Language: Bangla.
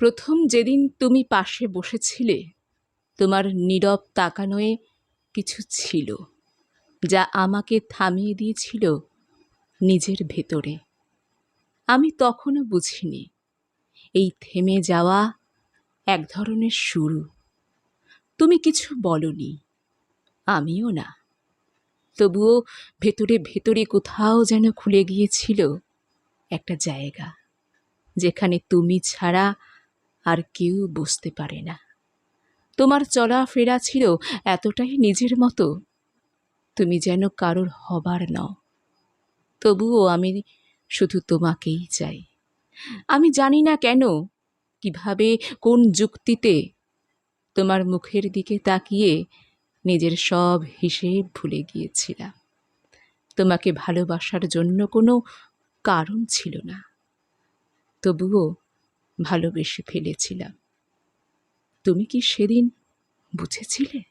প্রথম যেদিন তুমি পাশে বসেছিলে, তোমার নীরব তাকানোয় কিছু ছিল, যা আমাকে থামিয়ে দিয়েছিল নিজের ভেতরে। আমি তখনও বুঝিনি, এই থেমে যাওয়া এক ধরনের শুরু। তুমি কিছু বলনি, আমিও না। তবুও ভেতরে ভেতরে কোথাও যেন খুলে গিয়েছিল একটা জায়গা, যেখানে তুমি ছাড়া আর কেউ বুঝতে পারে না। তোমার চলাফেরা ছিল এতটাই নিজের মতো। তুমি যেন কারোর হবার নও। তবুও আমি শুধু তোমাকেই চাই। আমি জানি না কেন, কীভাবে, কোন যুক্তিতে তোমার মুখের দিকে তাকিয়ে নিজের সব হিসেব ভুলে গিয়েছিলাম। তোমাকে ভালোবাসার জন্য কোনো কারণ ছিল না। তবুও ভালোবেসে ফেলেছিলাম। তুমি কি সেদিন বুঝেছিলে?